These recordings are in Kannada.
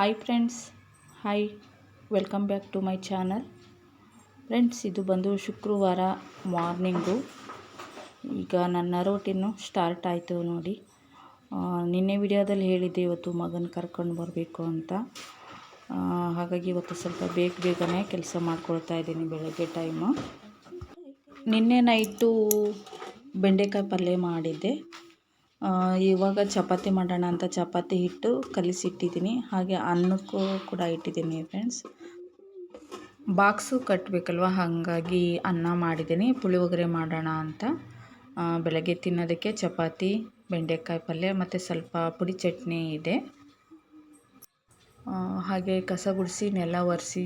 Hi friends hi welcome back to my channel friends ಇದು ಬಂದು ಶುಕ್ರವಾರ ಮಾರ್ನಿಂಗು. ಈಗ ನನ್ನ ರೋಟೀನು ಸ್ಟಾರ್ಟ್ ಆಯಿತು ನೋಡಿ. ನಿನ್ನೆ ವಿಡಿಯೋದಲ್ಲಿ ಹೇಳಿದ್ದೆ ಇವತ್ತು ಮಗನ ಕರ್ಕೊಂಡು ಬರಬೇಕು ಅಂತ. ಹಾಗಾಗಿ ಇವತ್ತು ಸ್ವಲ್ಪ ಬೇಗ ಬೇಗನೆ ಕೆಲಸ ಮಾಡ್ಕೊಳ್ತಾ ಇದ್ದೀನಿ ಬೆಳಗ್ಗೆ ಟೈಮು ನಿನ್ನೆ ನೈಟು ಬೆಂಡೆಕಾಯಿ ಪಲ್ಯ ಮಾಡಿದ್ದೆ. ಇವಾಗ ಚಪಾತಿ ಮಾಡೋಣ ಅಂತ ಚಪಾತಿ ಹಿಟ್ಟು ಕಲಿಸಿಟ್ಟಿದ್ದೀನಿ. ಹಾಗೆ ಅನ್ನಕ್ಕೂ ಕೂಡ ಇಟ್ಟಿದ್ದೀನಿ ಫ್ರೆಂಡ್ಸ್ ಬಾಕ್ಸು ಕಟ್ಟಬೇಕಲ್ವ ಹಾಗಾಗಿ ಅನ್ನ ಮಾಡಿದ್ದೀನಿ. ಪುಳಿಯೋಗರೆ ಮಾಡೋಣ ಅಂತ. ಬೆಳಗ್ಗೆ ತಿನ್ನೋದಕ್ಕೆ ಚಪಾತಿ, ಬೆಂಡೆಕಾಯಿ ಪಲ್ಯ ಮತ್ತು ಸ್ವಲ್ಪ ಪುಡಿ ಚಟ್ನಿ ಇದೆ. ಹಾಗೆ ಕಸ ಗುಡಿಸಿ, ನೆಲ ಒರೆಸಿ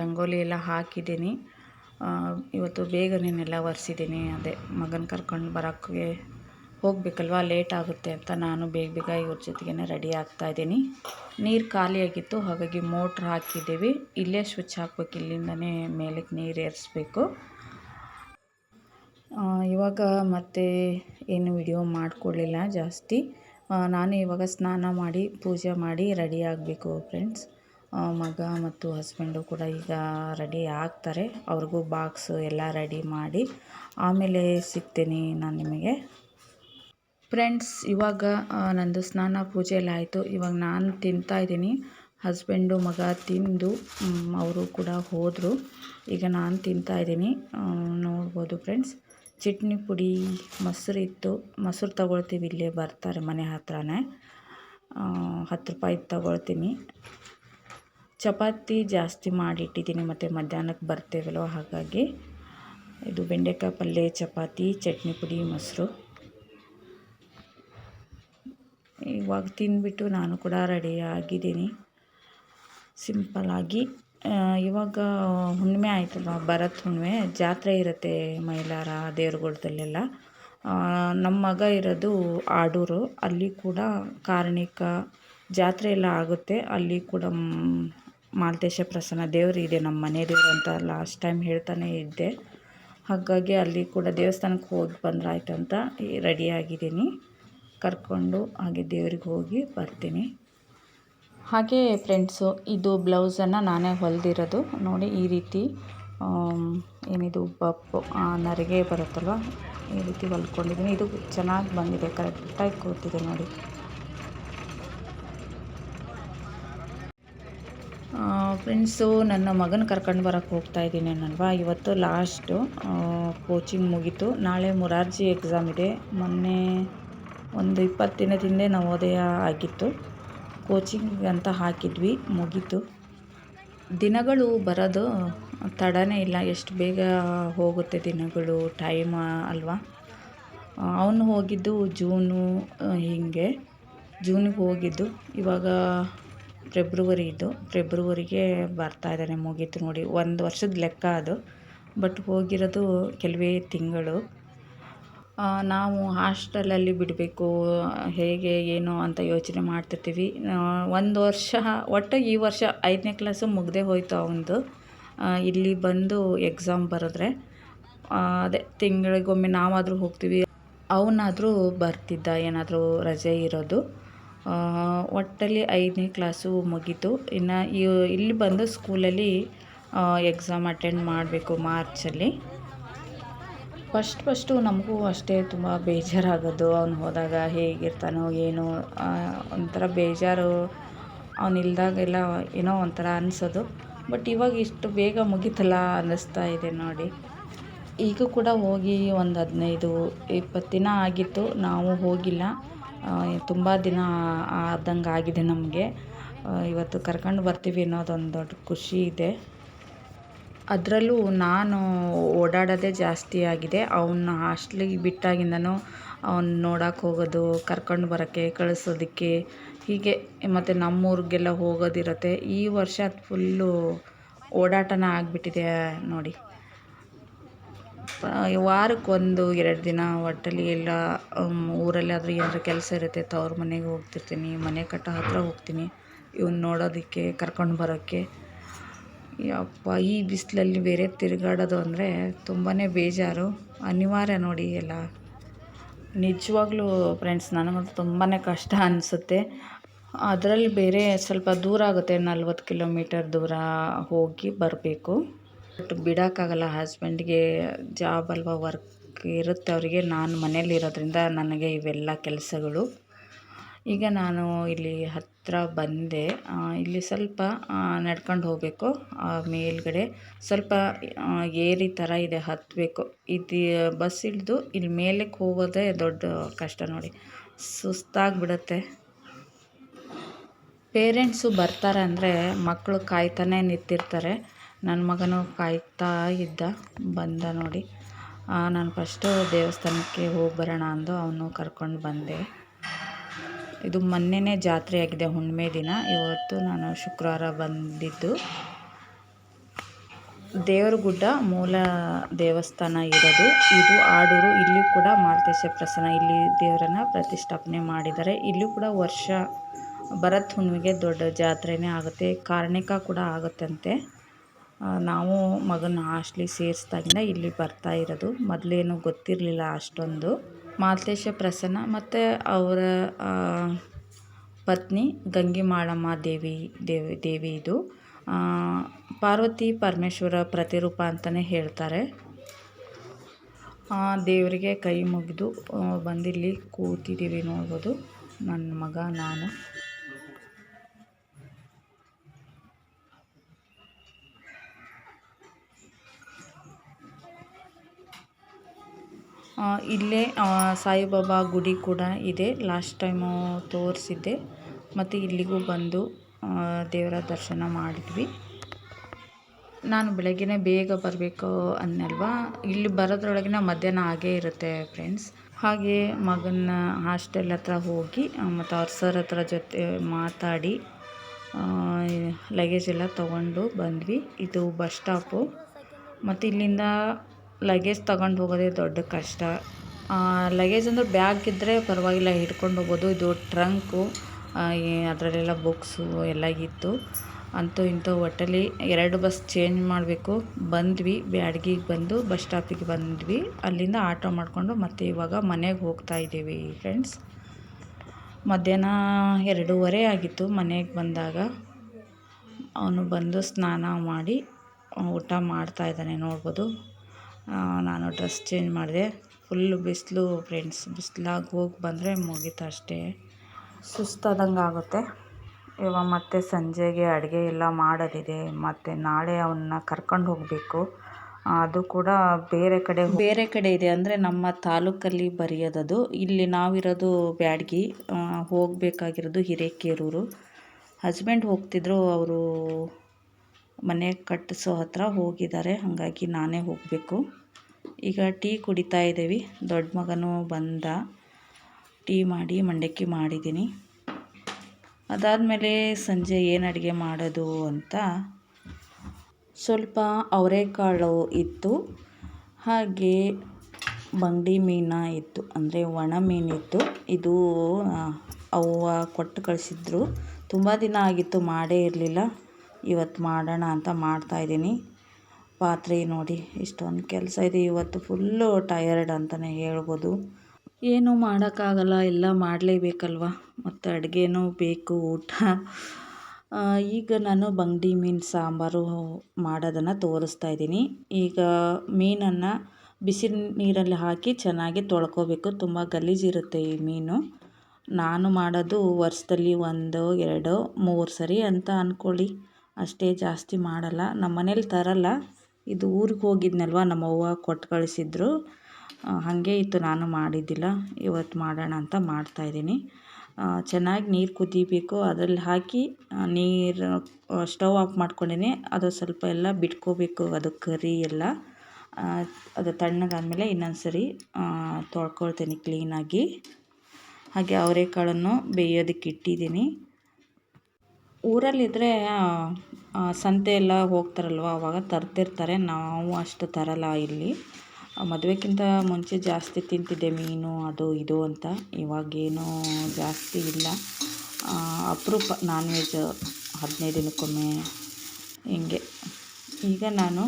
ರಂಗೋಲಿ ಎಲ್ಲ ಹಾಕಿದ್ದೀನಿ. ಇವತ್ತು ಬೇಗನೆ ನೆಲ ಒರೆಸಿದ್ದೀನಿ. ಅದೇ ಮಗನ ಕರ್ಕೊಂಡು ಬರೋಕ್ಕೆ ಹೋಗಬೇಕಲ್ವ? ಲೇಟ್ ಆಗುತ್ತೆ ಅಂತ ನಾನು ಬೇಗ ಬೇಗ ಇವ್ರ ಜೊತೆಗೇ ರೆಡಿ ಆಗ್ತಾ ಇದ್ದೀನಿ. ನೀರು ಖಾಲಿಯಾಗಿತ್ತು ಹಾಗಾಗಿ ಮೋಟ್ರ್ ಹಾಕಿದ್ದೀವಿ. ಇಲ್ಲೇ ಸ್ವಿಚ್ ಹಾಕ್ಬೇಕು, ಇಲ್ಲಿಂದನೇ ಮೇಲಕ್ಕೆ ನೀರು ಏರಿಸ್ಬೇಕು. ಇವಾಗ ಮತ್ತೆ ಏನು ವಿಡಿಯೋ ಮಾಡಿಕೊಳ್ಳಿಲ್ಲ ಜಾಸ್ತಿ. ನಾನು ಇವಾಗ ಸ್ನಾನ ಮಾಡಿ, ಪೂಜೆ ಮಾಡಿ ರೆಡಿ ಆಗಬೇಕು ಫ್ರೆಂಡ್ಸ್ ಮಗ ಮತ್ತು ಹಸ್ಬೆಂಡು ಕೂಡ ಈಗ ರೆಡಿ ಆಗ್ತಾರೆ. ಅವ್ರಿಗೂ ಬಾಕ್ಸು ಎಲ್ಲ ರೆಡಿ ಮಾಡಿ ಆಮೇಲೆ ಸಿಗ್ತೀನಿ ನಾನು ನಿಮಗೆ. ಫ್ರೆಂಡ್ಸ್ ಇವಾಗ ನಂದು ಸ್ನಾನ ಪೂಜೆ ಎಲ್ಲ ಆಯಿತು. ಇವಾಗ ನಾನು ತಿಂತಾ ಇದ್ದೀನಿ. ಹಸ್ಬೆಂಡು ಮಗ ತಿಂದು ಅವರು ಕೂಡ ಹೋದರು. ಈಗ ನಾನು ತಿಂತಾ ಇದ್ದೀನಿ. ನೋಡ್ಬೋದು ಫ್ರೆಂಡ್ಸ್ ಚಟ್ನಿ ಪುಡಿ, ಮೊಸರು ಇತ್ತು. ಮೊಸರು ತಗೊಳ್ತೀವಿ, ಇಲ್ಲೇ ಬರ್ತಾರೆ ಮನೆ ಹತ್ರನೇ. ಹತ್ತು ರೂಪಾಯಿ ತಗೊಳ್ತೀನಿ. ಚಪಾತಿ ಜಾಸ್ತಿ ಮಾಡಿಟ್ಟಿದ್ದೀನಿ, ಮತ್ತು ಮಧ್ಯಾಹ್ನಕ್ಕೆ ಬರ್ತೇವಲ್ವ, ಹಾಗಾಗಿ. ಇದು ಬೆಂಡೆಕಾಯಿ ಪಲ್ಯ, ಚಪಾತಿ, ಚಟ್ನಿ ಪುಡಿ, ಮೊಸರು. ಇವಾಗ ತಿಂದ್ಬಿಟ್ಟು ನಾನು ಕೂಡ ರೆಡಿ ಆಗಿದ್ದೀನಿ. ಸಿಂಪಲ್ಲಾಗಿ ಇವಾಗ ಹುಣ್ಣಿಮೆ ಆಯಿತಲ್ವ? ಭರತ್ ಹುಣ್ಣಿಮೆ. ಜಾತ್ರೆ ಇರುತ್ತೆ ಮೈಲಾರ ದೇವ್ರುಗಳ್ದಲ್ಲೆಲ್ಲ. ನಮ್ಮ ಮಗ ಇರೋದು ಆಡೂರು. ಅಲ್ಲಿ ಕೂಡ ಕಾರ್ಣಿಕ ಜಾತ್ರೆ ಎಲ್ಲ ಆಗುತ್ತೆ. ಅಲ್ಲಿ ಕೂಡ ಮಾಲ್ತೇಶ ಪ್ರಸನ್ನ ದೇವರು ಇದೆ. ನಮ್ಮ ಮನೆ ದೇವರು ಅಂತ ಲಾಸ್ಟ್ ಟೈಮ್ ಹೇಳ್ತಾನೆ ಇದ್ದೆ. ಹಾಗಾಗಿ ಅಲ್ಲಿ ಕೂಡ ದೇವಸ್ಥಾನಕ್ಕೆ ಹೋಗಿ ಬಂದ್ರಾಯ್ತು ಅಂತ ರೆಡಿ ಆಗಿದ್ದೀನಿ. ಕರ್ಕೊಂಡು ಹಾಗೆ ದೇವ್ರಿಗೆ ಹೋಗಿ ಬರ್ತೀನಿ. ಹಾಗೆ ಫ್ರೆಂಡ್ಸು ಇದು ಬ್ಲೌಸನ್ನು ನಾನೇ ಹೊಲಿದಿರೋದು. ನೋಡಿ ಈ ರೀತಿ ಏನಿದು, ಬಪ್ಪು ನರಿಗೆ ಬರುತ್ತಲ್ವ? ಈ ರೀತಿ ಹೊಲ್ಕೊಂಡಿದ್ದೀನಿ. ಇದು ಚೆನ್ನಾಗಿ ಬಂದಿದೆ, ಕರೆಕ್ಟಾಗಿ ಕೂತಿದೆ ನೋಡಿ. ಫ್ರೆಂಡ್ಸು ನನ್ನ ಮಗನ ಕರ್ಕೊಂಡು ಬರೋಕ್ಕೆ ಹೋಗ್ತಾ ಇದ್ದೀನಿ ನಾನಲ್ವಾ ಇವತ್ತು ಲಾಸ್ಟು ಕೋಚಿಂಗ್ ಮುಗೀತು. ನಾಳೆ ಮುರಾರ್ಜಿ ಎಕ್ಸಾಮ್ ಇದೆ. ಮೊನ್ನೆ ಒಂದು ಇಪ್ಪತ್ತು ದಿನದ ನವೋದಯ ಆಗಿತ್ತು. ಕೋಚಿಂಗ್ ಅಂತ ಹಾಕಿದ್ವಿ, ಮುಗೀತು. ದಿನಗಳು ಬರೋದು ತಡನೇ ಇಲ್ಲ, ಎಷ್ಟು ಬೇಗ ಹೋಗುತ್ತೆ ದಿನಗಳು ಟೈಮ್ ಅಲ್ವಾ? ಅವನು ಹೋಗಿದ್ದು ಜೂನು ಹೀಗೆ. ಜೂನಿಗೆ ಹೋಗಿದ್ದು, ಇವಾಗ ಫೆಬ್ರವರಿ ಇದು. ಫೆಬ್ರವರಿಗೆ ಬರ್ತಾ ಇದ್ದಾನೆ, ಮುಗೀತು ನೋಡಿ. ಒಂದು ವರ್ಷದ ಲೆಕ್ಕ ಅದು. ಬಟ್ ಹೋಗಿರೋದು ಕೆಲವೇ ತಿಂಗಳು. ನಾವು ಹಾಸ್ಟೆಲಲ್ಲಿ ಬಿಡಬೇಕು, ಹೇಗೆ, ಏನು ಅಂತ ಯೋಚನೆ ಮಾಡ್ತಿರ್ತೀವಿ. ಒಂದು ವರ್ಷ, ಒಟ್ಟು ಈ ವರ್ಷ ಐದನೇ ಕ್ಲಾಸು ಮುಗ್ದೆ ಹೋಯಿತು ಅವನದು ಇಲ್ಲಿ ಬಂದು ಎಕ್ಸಾಮ್ ಬರೆದ್ರೆ ಅದೇ ತಿಂಗಳಿಗೊಮ್ಮೆ ನಾವಾದರೂ ಹೋಗ್ತೀವಿ. ಅವನಾದರೂ ಬರ್ತಿದ್ದ, ಏನಾದರೂ ರಜೆ ಇರೋದು. ಒಟ್ಟಲ್ಲಿ ಐದನೇ ಕ್ಲಾಸು ಮುಗೀತು. ಇನ್ನು ಇಲ್ಲಿ ಬಂದು ಸ್ಕೂಲಲ್ಲಿ ಎಕ್ಸಾಮ್ ಅಟೆಂಡ್ ಮಾಡಬೇಕು ಮಾರ್ಚಲ್ಲಿ. ಫಸ್ಟ್ ಫಸ್ಟು ನಮಗೂ ಅಷ್ಟೇ ತುಂಬ ಬೇಜಾರಾಗೋದು. ಅವ್ನು ಹೋದಾಗ ಹೇಗಿರ್ತಾನೋ ಏನೋ ಒಂಥರ ಬೇಜಾರು. ಅವ್ನು ಇಲ್ದಾಗೆಲ್ಲ ಏನೋ ಒಂಥರ ಅನಿಸೋದು. ಬಟ್ ಇವಾಗ ಇಷ್ಟು ಬೇಗ ಮುಗೀತಲ್ಲ ಅನ್ನಿಸ್ತಾ ಇದೆ ನೋಡಿ. ಈಗ ಕೂಡ ಹೋಗಿ ಒಂದು ಹದಿನೈದು, ಇಪ್ಪತ್ತು ದಿನ ಆಗಿತ್ತು. ನಾವು ಹೋಗಿಲ್ಲ. ತುಂಬ ದಿನ ಆದಂಗೆ ಆಗಿದೆ ನಮಗೆ ಇವತ್ತು ಕರ್ಕೊಂಡು ಬರ್ತೀವಿ ಅನ್ನೋದೊಂದು ದೊಡ್ಡ ಖುಷಿ ಇದೆ. ಅದರಲ್ಲೂ ನಾನು ಓಡಾಡೋದೇ ಜಾಸ್ತಿ ಆಗಿದೆ. ಅವನ್ನ ಹಾಸ್ಟ್ಲಿಗೆ ಬಿಟ್ಟಾಗಿಂದನೂ ಅವ್ನ ನೋಡಕ್ಕೆ ಹೋಗೋದು, ಕರ್ಕೊಂಡು ಬರೋಕ್ಕೆ, ಕಳಿಸೋದಕ್ಕೆ ಹೀಗೆ ಮತ್ತು ನಮ್ಮೂರಿಗೆಲ್ಲ ಹೋಗೋದಿರುತ್ತೆ. ಈ ವರ್ಷ ಫುಲ್ಲು ಓಡಾಟನ ಆಗಿಬಿಟ್ಟಿದೆ ನೋಡಿ. ವಾರಕ್ಕೊಂದು ಎರಡು ದಿನ ಒಟ್ಟಲ್ಲಿ ಎಲ್ಲ ಊರಲ್ಲಿ ಊರಲ್ಲಾದರೂ ಏನಾದ್ರು ಕೆಲಸ ಇರುತ್ತೆ ತವ್ರ ಮನೆಗೆ ಹೋಗ್ತಿರ್ತೀನಿ, ಮನೆ ಕಟ್ಟೋ ಹತ್ತಿರ ಹೋಗ್ತೀನಿ. ಇವ್ನ ನೋಡೋದಕ್ಕೆ, ಕರ್ಕೊಂಡು ಬರೋಕ್ಕೆ. ಯಪ್ಪ, ಈ ಬಿಸಿಲಲ್ಲಿ ಬೇರೆ ತಿರುಗಾಡೋದು ಅಂದರೆ ತುಂಬಾ ಬೇಜಾರು. ಅನಿವಾರ್ಯ ನೋಡಿ ಎಲ್ಲ. ನಿಜವಾಗ್ಲೂ ಫ್ರೆಂಡ್ಸ್ ನನಗಂತೂ ತುಂಬಾ ಕಷ್ಟ ಅನಿಸುತ್ತೆ. ಅದರಲ್ಲಿ ಬೇರೆ ಸ್ವಲ್ಪ ದೂರ ಆಗುತ್ತೆ, ನಲ್ವತ್ತು ಕಿಲೋಮೀಟರ್ ದೂರ ಹೋಗಿ ಬರಬೇಕು. ಬಟ್ ಬಿಡೋಕ್ಕಾಗಲ್ಲ, ಹಸ್ಬೆಂಡ್ಗೆ ಜಾಬ್ ಅಲ್ವಾ ವರ್ಕ್ ಇರುತ್ತೆ ಅವರಿಗೆ. ನಾನು ಮನೇಲಿ ಇರೋದ್ರಿಂದ ನನಗೆ ಇವೆಲ್ಲ ಕೆಲಸಗಳು. ಈಗ ನಾನು ಇಲ್ಲಿ ಹತ್ತಿರ ಬಂದೆ. ಇಲ್ಲಿ ಸ್ವಲ್ಪ ನಡ್ಕೊಂಡು ಹೋಗಬೇಕು. ಮೇಲುಗಡೆ ಸ್ವಲ್ಪ ಏರಿ ಥರ ಇದೆ ಹತ್ತಬೇಕು ಇದು, ಬಸ್ ಇಳಿದು ಇಲ್ಲಿ ಮೇಲಕ್ಕೆ ಹೋಗೋದೇ ದೊಡ್ಡ ಕಷ್ಟ ನೋಡಿ. ಸುಸ್ತಾಗಿಬಿಡತ್ತೆ. ಪೇರೆಂಟ್ಸು ಬರ್ತಾರೆ ಅಂದರೆ ಮಕ್ಕಳು ಕಾಯ್ತಾನೆ ನಿಂತಿರ್ತಾರೆ. ನನ್ನ ಮಗನು ಕಾಯ್ತಾ ಇದ್ದ, ಬಂದ ನೋಡಿ. ನಾನು ಫಸ್ಟು ದೇವಸ್ಥಾನಕ್ಕೆ ಹೋಗಿ ಬರೋಣ ಅಂದು ಅವನು ಕರ್ಕೊಂಡು ಬಂದೆ. ಇದು ಮೊನ್ನೆನೇ ಜಾತ್ರೆ ಆಗಿದೆ ಹುಣ್ಣಿಮೆ ದಿನ. ಇವತ್ತು ನಾನು ಶುಕ್ರವಾರ ಬಂದಿದ್ದು. ದೇವರ ಗುಡ್ಡ ಮೂಲ ದೇವಸ್ಥಾನ ಇರೋದು. ಇದು ಆಡೂರು ಇಲ್ಲಿ ಕೂಡ ಮಾಲ್ತೇಶ ಪ್ರಸನ್ನ ಇಲ್ಲಿ ದೇವರನ್ನ ಪ್ರತಿಷ್ಠಾಪನೆ ಮಾಡಿದ್ದಾರೆ. ಇಲ್ಲೂ ಕೂಡ ವರ್ಷ, ಭರತ್ ಹುಣ್ಣಿಮೆಗೆ ದೊಡ್ಡ ಜಾತ್ರೆನೇ ಆಗುತ್ತೆ. ಕಾರ್ಣಿಕ ಕೂಡ ಆಗುತ್ತಂತೆ. ನಾವು ಮಗನ ಹಾಸ್ಟ್ಲಿಗೆ ಸೇರಿಸ್ದಾಗಿಂದ ಇಲ್ಲಿ ಬರ್ತಾ ಇರೋದು. ಮೊದಲೇನು ಗೊತ್ತಿರಲಿಲ್ಲ ಅಷ್ಟೊಂದು. ಮಾಲ್ತೇಶ ಪ್ರಸನ್ನ ಮತ್ತು ಅವರ ಪತ್ನಿ ಗಂಗೆ ಮಾಳಮ್ಮ ದೇವಿ ದೇವಿ ದೇವಿ ಇದು. ಪಾರ್ವತಿ ಪರಮೇಶ್ವರ ಪ್ರತಿರೂಪ ಅಂತಲೇ ಹೇಳ್ತಾರೆ. ದೇವರಿಗೆ ಕೈ ಮುಗಿದು ಬಂದಿಲ್ಲಿ ಕೂತಿದ್ದೀವಿ ನೋಡ್ಬೋದು. ನನ್ನ ಮಗ, ನಾನು. ಇಲ್ಲೇ ಸಾಯಿಬಾಬಾ ಗುಡಿ ಕೂಡ ಇದೆ. ಲಾಸ್ಟ್ ಟೈಮು ತೋರಿಸಿದ್ದೆ. ಮತ್ತು ಇಲ್ಲಿಗೂ ಬಂದು ದೇವರ ದರ್ಶನ ಮಾಡಿದ್ವಿ. ನಾನು ಬೆಳಗ್ಗೆನೇ ಬೇಗ ಬರಬೇಕು ಅನ್ನಲ್ವಾ? ಇಲ್ಲಿ ಬರೋದ್ರೊಳಗಿನ ಮಧ್ಯಾಹ್ನ ಆಗೇ ಇರುತ್ತೆ ಫ್ರೆಂಡ್ಸ್ ಹಾಗೆ ಮಗನ ಹಾಸ್ಟೆಲ್ ಹತ್ರ ಹೋಗಿ ಮತ್ತು ಅವ್ರ ಸರ್ ಹತ್ರ ಜೊತೆ ಮಾತಾಡಿ ಲಗೇಜ್ ಎಲ್ಲ ತೊಗೊಂಡು ಬಂದ್ವಿ. ಇದು ಬಸ್ ಸ್ಟಾಪು ಮತ್ತು ಇಲ್ಲಿಂದ ಲಗೇಜ್ ತಗೊಂಡು ಹೋಗೋದೇ ದೊಡ್ಡ ಕಷ್ಟ. ಲಗೇಜ್ ಅಂದರೆ ಬ್ಯಾಗ್ ಇದ್ದರೆ ಪರವಾಗಿಲ್ಲ, ಹಿಡ್ಕೊಂಡು ಹೋಗ್ಬೋದು ಇದು ಟ್ರಂಕು ಅದರಲ್ಲೆಲ್ಲ ಬುಕ್ಸು ಎಲ್ಲ ಇತ್ತು. ಅಂತೂ ಇಂತೂ ಒಟ್ಟಲ್ಲಿ ಎರಡು ಬಸ್ ಚೇಂಜ್ ಮಾಡಬೇಕು. ಬಂದ್ವಿ, ಬ್ಯಾಡ್ಗಿಗೆ ಬಂದು, ಬಸ್ ಸ್ಟಾಪಿಗೆ ಬಂದ್ವಿ. ಅಲ್ಲಿಂದ ಆಟೋ ಮಾಡಿಕೊಂಡು ಮತ್ತೆ ಇವಾಗ ಮನೆಗೆ ಹೋಗ್ತಾ ಇದ್ದೀವಿ ಫ್ರೆಂಡ್ಸ್ ಮಧ್ಯಾಹ್ನ ಎರಡೂವರೆ ಆಗಿತ್ತು ಮನೆಗೆ ಬಂದಾಗ. ಅವನು ಬಂದು ಸ್ನಾನ ಮಾಡಿ, ಊಟ ಮಾಡ್ತಾ ಇದ್ದಾನೆ ನೋಡ್ಬೋದು. ನಾನು ಡ್ರೆಸ್ ಚೇಂಜ್ ಮಾಡಿದೆ. ಫುಲ್ಲು ಬಿಸಿಲು ಫ್ರೆಂಡ್ಸ್ ಬಿಸಿಲಾಗಿ ಹೋಗಿ ಬಂದರೆ ಮುಗೀತು ಅಷ್ಟೇ. ಸುಸ್ತಾದಂಗೆ ಆಗುತ್ತೆ. ಇವಾಗ ಮತ್ತೆ ಸಂಜೆಗೆ ಅಡುಗೆ ಎಲ್ಲ ಮಾಡೋದಿದೆ. ಮತ್ತು ನಾಳೆ ಅವನ್ನ ಕರ್ಕೊಂಡು ಹೋಗಬೇಕು. ಅದು ಕೂಡ ಬೇರೆ ಕಡೆ ಬೇರೆ ಕಡೆ ಇದೆ ಅಂದರೆ ನಮ್ಮ ತಾಲೂಕಲ್ಲಿ ಬರೆಯೋದದು. ಇಲ್ಲಿ ನಾವಿರೋದು ಬ್ಯಾಡ್ಗಿ. ಹೋಗಬೇಕಾಗಿರೋದು ಹಿರೇಕೇರೂರು. ಹಸ್ಬೆಂಡ್ ಹೋಗ್ತಿದ್ರು ಅವರು ಮನೆ ಕಟ್ಟಿಸೋ ಹತ್ರ ಹೋಗಿದ್ದಾರೆ, ಹಾಗಾಗಿ ನಾನೇ ಹೋಗಬೇಕು. ಈಗ ಟೀ ಕುಡಿತಾ ಇದ್ದೀವಿ. ದೊಡ್ಡ ಮಗನೂ ಬಂದ. ಟೀ ಮಾಡಿ ಮಂಡಕ್ಕಿ ಮಾಡಿದ್ದೀನಿ. ಅದಾದಮೇಲೆ ಸಂಜೆ ಏನು ಅಡುಗೆ ಮಾಡೋದು ಅಂತ ಸ್ವಲ್ಪ ಅವರೆಕಾಳು ಇತ್ತು. ಹಾಗೆ ಬಂಗಡಿ ಮೀನು ಇತ್ತು. ಅಂದರೆ ಒಣ ಮೀನಿತ್ತು ಇದು ಅವ್ವ ಕೊಟ್ಟು ಕಳಿಸಿದ್ರು. ತುಂಬ ದಿನ ಆಗಿತ್ತು, ಮಾಡೇ ಇರಲಿಲ್ಲ. ಇವತ್ತು ಮಾಡೋಣ ಅಂತ ಮಾಡ್ತಾಯಿದ್ದೀನಿ ಪಾತ್ರೆ ನೋಡಿ, ಇಷ್ಟೊಂದು ಕೆಲಸ ಇದೆ. ಇವತ್ತು ಫುಲ್ಲು ಟಯರ್ಡ್ ಅಂತಲೇ ಹೇಳ್ಬೋದು. ಏನೂ ಮಾಡೋಕ್ಕಾಗಲ್ಲ, ಎಲ್ಲ ಮಾಡಲೇಬೇಕಲ್ವ? ಮತ್ತು ಅಡುಗೆನೂ ಬೇಕು, ಊಟ. ಈಗ ನಾನು ಬಂಗಡಿ ಮೀನು ಸಾಂಬಾರು ಮಾಡೋದನ್ನು ತೋರಿಸ್ತಾ ಇದ್ದೀನಿ. ಈಗ ಮೀನನ್ನು ಬಿಸಿ ನೀರಲ್ಲಿ ಹಾಕಿ ಚೆನ್ನಾಗಿ ತೊಳ್ಕೊಬೇಕು. ತುಂಬ ಗಲೀಜಿರುತ್ತೆ ಈ ಮೀನು. ನಾನು ಮಾಡೋದು ವರ್ಷದಲ್ಲಿ ಒಂದು, ಎರಡು, ಮೂರು ಸರಿ ಅಂತ ಅಂದ್ಕೊಳ್ಳಿ ಅಷ್ಟೇ ಜಾಸ್ತಿ ಮಾಡಲ್ಲ. ನಮ್ಮ ಮನೇಲಿ ತರಲ್ಲ. ಇದು ಊರಿಗೆ ಹೋಗಿದ್ನಲ್ವ ನಮ್ಮ ಅವ್ವ ಕೊಟ್ಟು ಕಳಿಸಿದ್ರು. ಹಾಗೆ ಇತ್ತು. ನಾನು ಮಾಡಿದ್ದಿಲ್ಲ. ಇವತ್ತು ಮಾಡೋಣ ಅಂತ ಮಾಡ್ತಾಯಿದ್ದೀನಿ ಚೆನ್ನಾಗಿ ನೀರು ಕುದಿಬೇಕು. ಅದರಲ್ಲಿ ಹಾಕಿ ನೀರು ಸ್ಟವ್ ಆಫ್ ಮಾಡ್ಕೊಂಡಿನಿ. ಅದು ಸ್ವಲ್ಪ ಎಲ್ಲ ಬಿಟ್ಕೋಬೇಕು. ಅದು ಕರಿ ಎಲ್ಲ. ಅದು ತಣ್ಣಗಾದಮೇಲೆ ಇನ್ನೊಂದು ಸರಿ ತೊಳ್ಕೊಳ್ತೀನಿ ಕ್ಲೀನಾಗಿ. ಹಾಗೆ ಅವರೆಕಾಳನ್ನು ಬೇಯೋದಕ್ಕೆ ಇಟ್ಟಿದ್ದೀನಿ. ಊರಲ್ಲಿದ್ದರೆ ಸಂತೆ ಎಲ್ಲ ಹೋಗ್ತಾರಲ್ವ? ಅವಾಗ ತರ್ತಿರ್ತಾರೆ. ನಾವು ಅಷ್ಟು ತರಲ್ಲ ಇಲ್ಲಿ. ಮದುವೆಗಿಂತ ಮುಂಚೆ ಜಾಸ್ತಿ ತಿಂತಿದ್ದೆ ಮೀನು, ಅದು, ಇದು ಅಂತ. ಇವಾಗೇನು ಜಾಸ್ತಿ ಇಲ್ಲ. ಅಪರೂಪ ನಾನ್ ವೆಜ್ ಹದಿನೈದು ದಿನಕ್ಕೊಮ್ಮೆ ಹಿಂಗೆ. ಈಗ ನಾನು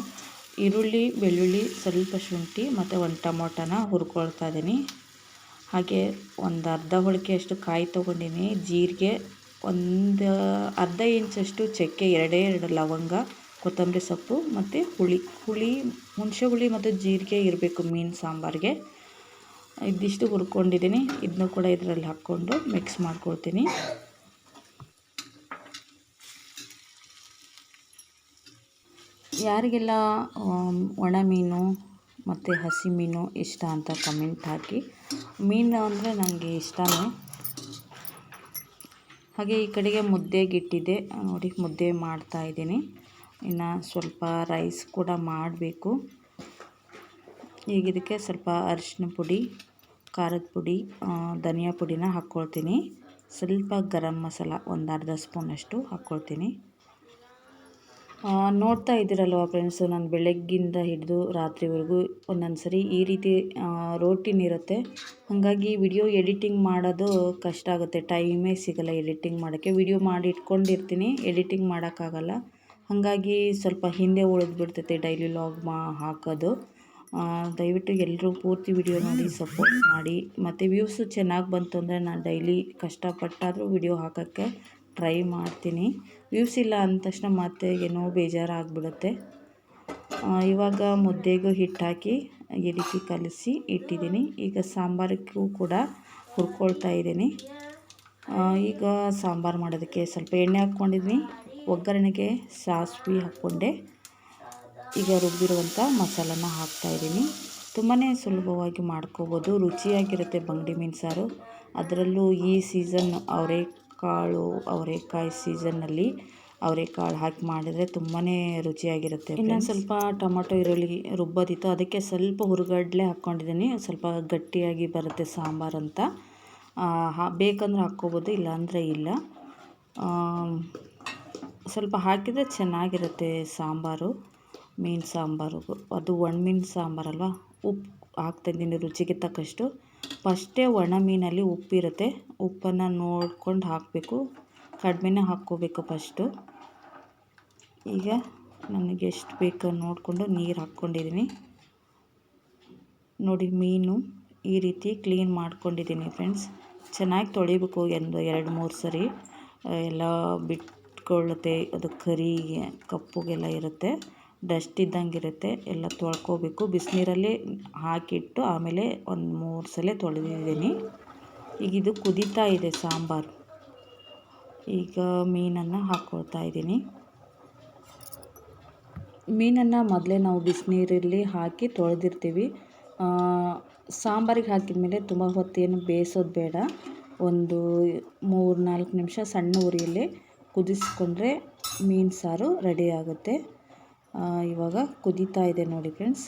ಈರುಳ್ಳಿ, ಬೆಳ್ಳುಳ್ಳಿ, ಸ್ವಲ್ಪ ಶುಂಠಿ ಮತ್ತು ಒಂದು ಟೊಮೊಟೊನ ಹುರ್ಕೊಳ್ತಾ ಇದ್ದೀನಿ. ಹಾಗೆ ಒಂದು ಅರ್ಧ ಹೋಳಿಗೆ ಅಷ್ಟು ಕಾಯಿ ತೊಗೊಂಡಿನಿ. ಜೀರಿಗೆ ಒಂದು ಅರ್ಧ ಇಂಚಷ್ಟು ಚಕ್ಕೆ, ಎರಡೇ ಎರಡು ಲವಂಗ, ಕೊತ್ತಂಬರಿ ಸೊಪ್ಪು ಮತ್ತು ಹುಳಿ. ಹುಳಿ, ಹುಣಸೆ ಹುಳಿ ಮತ್ತು ಜೀರಿಗೆ ಇರಬೇಕು ಮೀನು ಸಾಂಬಾರಿಗೆ. ಇದಿಷ್ಟು ಹುರ್ಕೊಂಡಿದ್ದೀನಿ. ಇದನ್ನು ಕೂಡ ಇದರಲ್ಲಿ ಹಾಕ್ಕೊಂಡು ಮಿಕ್ಸ್ ಮಾಡ್ಕೊಳ್ತೀನಿ. ಯಾರಿಗೆಲ್ಲ ಒಣ ಮೀನು ಮತ್ತು ಹಸಿ ಮೀನು ಇಷ್ಟ ಅಂತ ಕಮೆಂಟ್ ಹಾಕಿ. ಮೀನು ಅಂದರೆ ನನಗೆ ಇಷ್ಟನೇ. ಹಾಗೆ ಈ ಕಡೆಗೆ ಮುದ್ದೆಗಿಟ್ಟಿದ್ದೆ. ನೋಡಿ, ಮುದ್ದೆ ಮಾಡ್ತಾ ಇದ್ದೀನಿ. ಇನ್ನು ಸ್ವಲ್ಪ ರೈಸ್ ಕೂಡ ಮಾಡಬೇಕು. ಈಗ ಇದಕ್ಕೆ ಸ್ವಲ್ಪ ಅರಿಶಿನ ಪುಡಿ, ಖಾರದ ಪುಡಿ ಧನಿಯಾ ಪುಡಿನ ಹಾಕ್ಕೊಳ್ತೀನಿ ಸ್ವಲ್ಪ ಗರಂ ಮಸಾಲ ಒಂದು ಅರ್ಧ ಸ್ಪೂನಷ್ಟು ಹಾಕ್ಕೊಳ್ತೀನಿ ನೋಡ್ತಾ ಇದ್ದೀರಲ್ವ ಫ್ರೆಂಡ್ಸು ನಾನು ಬೆಳಗ್ಗಿಂದ ಹಿಡಿದು ರಾತ್ರಿವರೆಗೂ ಒಂದೊಂದು ಸರಿ ಈ ರೀತಿ ರೋಟೀನ್ ಇರುತ್ತೆ. ಹಾಗಾಗಿ ವಿಡಿಯೋ ಎಡಿಟಿಂಗ್ ಮಾಡೋದು ಕಷ್ಟ ಆಗುತ್ತೆ. ಟೈಮೇ ಸಿಗಲ್ಲ ಎಡಿಟಿಂಗ್ ಮಾಡೋಕ್ಕೆ. ವಿಡಿಯೋ ಮಾಡಿ ಇಟ್ಕೊಂಡಿರ್ತೀನಿ ಎಡಿಟಿಂಗ್ ಮಾಡೋಕ್ಕಾಗಲ್ಲ. ಹಾಗಾಗಿ ಸ್ವಲ್ಪ ಹಿಂದೆ ಉಳಿದ್ಬಿಡ್ತೈತೆ ಡೈಲಿ ಲಾಗ್ ಮಾ, ಹಾಕೋದು. ದಯವಿಟ್ಟು ಎಲ್ಲರೂ ಪೂರ್ತಿ ವಿಡಿಯೋ ನೋಡಿ ಸಪೋರ್ಟ್ ಮಾಡಿ. ಮತ್ತು ವ್ಯೂಸು ಚೆನ್ನಾಗಿ ಬಂತು ಅಂದರೆ ನಾನು ಡೈಲಿ ಕಷ್ಟಪಟ್ಟಾದರೂ ವಿಡಿಯೋ ಹಾಕೋಕ್ಕೆ ಟ್ರೈ ಮಾಡ್ತೀನಿ. ವ್ಯೂಸ್ ಇಲ್ಲ ಅಂದ ತಕ್ಷಣ ಮತ್ತೆ ಏನೋ ಬೇಜಾರಾಗ್ಬಿಡುತ್ತೆ. ಇವಾಗ ಮುದ್ದೆಗೂ ಹಿಟ್ಟಾಕಿ ಹಾಕಿ ಕಲಸಿ ಇಟ್ಟಿದ್ದೀನಿ. ಈಗ ಸಾಂಬಾರಿಗೂ ಕೂಡ ಹುರ್ಕೊಳ್ತಾ ಇದ್ದೀನಿ. ಈಗ ಸಾಂಬಾರು ಮಾಡೋದಕ್ಕೆ ಸ್ವಲ್ಪ ಎಣ್ಣೆ ಹಾಕ್ಕೊಂಡಿದ್ದೀನಿ ಒಗ್ಗರಣೆಗೆ ಸಾಸಿವೆ ಹಾಕ್ಕೊಂಡೆ. ಈಗ ರುಬ್ಬಿರುವಂಥ ಮಸಾಲನ ಹಾಕ್ತಾಯಿದ್ದೀನಿ ತುಂಬಾ ಸುಲಭವಾಗಿ ಮಾಡ್ಕೋಬೋದು. ರುಚಿಯಾಗಿರುತ್ತೆ ಬಂಗಡಿ ಮೀನು ಸಾರು. ಅದರಲ್ಲೂ ಈ ಸೀಸನ್ ಅವರೇ ಕಾಳು ಅವರೆಕಾಯಿ ಸೀಸನ್ನಲ್ಲಿ ಅವರೆಕಾಳು ಹಾಕಿ ಮಾಡಿದರೆ ತುಂಬಾ ರುಚಿಯಾಗಿರುತ್ತೆ ಇನ್ನೊಂದು ಸ್ವಲ್ಪ ಟೊಮೊಟೊ ಈರುಳ್ಳಿ ರುಬ್ಬೋದಿತ್ತು. ಅದಕ್ಕೆ ಸ್ವಲ್ಪ ಹುರುಗಡ್ಲೆ ಹಾಕ್ಕೊಂಡಿದ್ದೀನಿ. ಸ್ವಲ್ಪ ಗಟ್ಟಿಯಾಗಿ ಬರುತ್ತೆ ಸಾಂಬಾರು ಅಂತ. ಬೇಕಂದ್ರೆ ಹಾಕ್ಕೋಬೋದು ಇಲ್ಲಾಂದರೆ ಇಲ್ಲ. ಸ್ವಲ್ಪ ಹಾಕಿದರೆ ಚೆನ್ನಾಗಿರುತ್ತೆ ಸಾಂಬಾರು ಮೀನು ಸಾಂಬಾರು. ಅದು ಒಣ ಮೀನು ಸಾಂಬಾರಲ್ವ ಉಪ್ಪು ಹಾಕ್ತಾಯಿದ್ದೀನಿ ರುಚಿಗೆ ತಕ್ಕಷ್ಟು. ಫಸ್ಟೇ ಒಣ ಮೀನಲ್ಲಿ ಉಪ್ಪಿರುತ್ತೆ. ಉಪ್ಪನ್ನು ನೋಡ್ಕೊಂಡು ಹಾಕಬೇಕು. ಕಡಿಮೆನೇ ಹಾಕ್ಕೋಬೇಕು ಫಸ್ಟು. ಈಗ ನನಗೆ ಎಷ್ಟು ಬೇಕೋ ನೋಡಿಕೊಂಡು ನೀರು ಹಾಕ್ಕೊಂಡಿದ್ದೀನಿ. ನೋಡಿ, ಮೀನು ಈ ರೀತಿ ಕ್ಲೀನ್ ಮಾಡ್ಕೊಂಡಿದ್ದೀನಿ ಫ್ರೆಂಡ್ಸ್. ಚೆನ್ನಾಗಿ ತೊಳಿಬೇಕು ಎಂದು ಎರಡು ಮೂರು ಸರಿ. ಎಲ್ಲ ಬಿಟ್ಕೊಳ್ಳುತ್ತೆ. ಅದು ಕರಿ, ಕಪ್ಪುಗೆಲ್ಲ ಇರುತ್ತೆ. ಡಸ್ಟ್ ಇದ್ದಂಗೆ ಇರುತ್ತೆ ಎಲ್ಲ ತೊಳ್ಕೊಬೇಕು. ಬಿಸಿನೀರಲ್ಲಿ ಹಾಕಿಟ್ಟು ಆಮೇಲೆ ಒಂದು ಮೂರು ಸಲ ತೊಳೆದಿದ್ದೀನಿ. ಈಗ ಇದು ಕುದೀತಾ ಇದೆ ಸಾಂಬಾರು. ಈಗ ಮೀನನ್ನು ಹಾಕ್ಕೊಳ್ತಾ ಇದ್ದೀನಿ. ಮೀನನ್ನು ಮೊದಲೇ ನಾವು ಬಿಸಿನೀರಲ್ಲಿ ಹಾಕಿ ತೊಳೆದಿರ್ತೀವಿ. ಸಾಂಬಾರಿಗೆ ಹಾಕಿದ ಮೇಲೆ ತುಂಬ ಹೊತ್ತೇನು ಬೇಯಿಸೋದು ಬೇಡ. ಒಂದು ಮೂರು ನಾಲ್ಕು ನಿಮಿಷ ಸಣ್ಣ ಉರಿಯಲ್ಲಿ ಕುದಿಸ್ಕೊಂಡ್ರೆ ಮೀನು ಸಾರು ರೆಡಿ ಆಗುತ್ತೆ. ಇವಾಗ ಕುದೀತಾ ಇದೆ ನೋಡಿ ಫ್ರೆಂಡ್ಸ್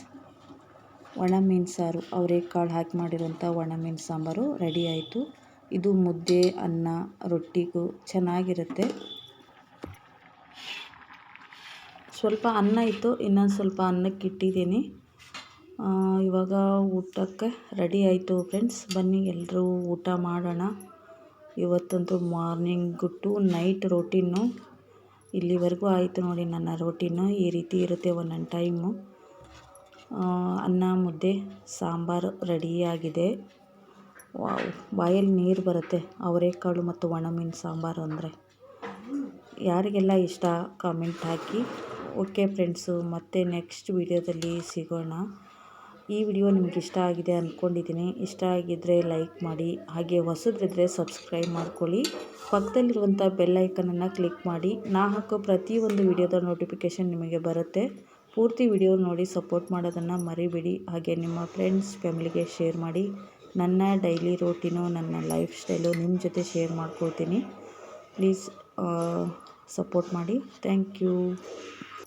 ಒಣ ಮೀನು ಸಾರು. ಅವರೆಕಾಳು ಹಾಕಿ ಮಾಡಿರೋಂಥ ಒಣ ಮೀನು ಸಾಂಬಾರು ರೆಡಿ ಆಯಿತು. ಇದು ಮುದ್ದೆ, ಅನ್ನ, ರೊಟ್ಟಿಗೂ ಚೆನ್ನಾಗಿರುತ್ತೆ. ಸ್ವಲ್ಪ ಅನ್ನ ಇತ್ತು, ಇನ್ನೊಂದು ಸ್ವಲ್ಪ ಅನ್ನಕ್ಕೆ ಇಟ್ಟಿದ್ದೀನಿ. ಇವಾಗ ಊಟಕ್ಕೆ ರೆಡಿ ಆಯಿತು ಫ್ರೆಂಡ್ಸ್ ಬನ್ನಿ ಎಲ್ಲರೂ ಊಟ ಮಾಡೋಣ. ಇವತ್ತಂತೂ ಮಾರ್ನಿಂಗ್ ಟು ನೈಟ್ ರೋಟೀನು ಇಲ್ಲಿವರೆಗೂ ಆಯಿತು ನೋಡಿ ನನ್ನ ರೋಟೀನು ಈ ರೀತಿ ಇರುತ್ತೆ ಒಂದೊಂದು ಟೈಮು ಅನ್ನ, ಮುದ್ದೆ, ಸಾಂಬಾರು ರೆಡಿಯಾಗಿದೆ. ಬಾಯಲ್ಲಿ ನೀರು ಬರುತ್ತೆ. ಅವರೆಕಾಳು ಮತ್ತು ಒಣಮೀನು ಸಾಂಬಾರು ಅಂದರೆ. ಯಾರಿಗೆಲ್ಲ ಇಷ್ಟ ಕಾಮೆಂಟ್ ಹಾಕಿ. ಓಕೆ ಫ್ರೆಂಡ್ಸು ಮತ್ತೆ ನೆಕ್ಸ್ಟ್ ವೀಡಿಯೋದಲ್ಲಿ ಸಿಗೋಣ. ಈ ವಿಡಿಯೋ ನಿಮ್ಗೆ ಇಷ್ಟ ಆಗಿದೆ ಅಂದ್ಕೊಂಡಿದ್ದೀನಿ ಇಷ್ಟ ಆಗಿದ್ದರೆ ಲೈಕ್ ಮಾಡಿ, ಹಾಗೆ ಹೊಸದ್ರಿದ್ರೆ ಸಬ್ಸ್ಕ್ರೈಬ್ ಮಾಡ್ಕೊಳ್ಳಿ. ಪಕ್ಕದಲ್ಲಿರುವಂಥ ಬೆಲ್ಲೈಕನನ್ನು ಕ್ಲಿಕ್ ಮಾಡಿ. ನಾ ಹಾಕೋ ಪ್ರತಿಯೊಂದು ವಿಡಿಯೋದ ನೋಟಿಫಿಕೇಷನ್ ನಿಮಗೆ ಬರುತ್ತೆ. ಪೂರ್ತಿ ವಿಡಿಯೋ ನೋಡಿ ಸಪೋರ್ಟ್ ಮಾಡೋದನ್ನು ಮರಿಬೇಡಿ. ಹಾಗೆ ನಿಮ್ಮ ಫ್ರೆಂಡ್ಸ್, ಫ್ಯಾಮಿಲಿಗೆ ಶೇರ್ ಮಾಡಿ. ನನ್ನ ಡೈಲಿ ರೋಟೀನು, ನನ್ನ ಲೈಫ್ ಸ್ಟೈಲು ನಿಮ್ಮ ಜೊತೆ ಶೇರ್ ಮಾಡ್ಕೊಳ್ತೀನಿ. ಪ್ಲೀಸ್ ಸಪೋರ್ಟ್ ಮಾಡಿ. Thank you.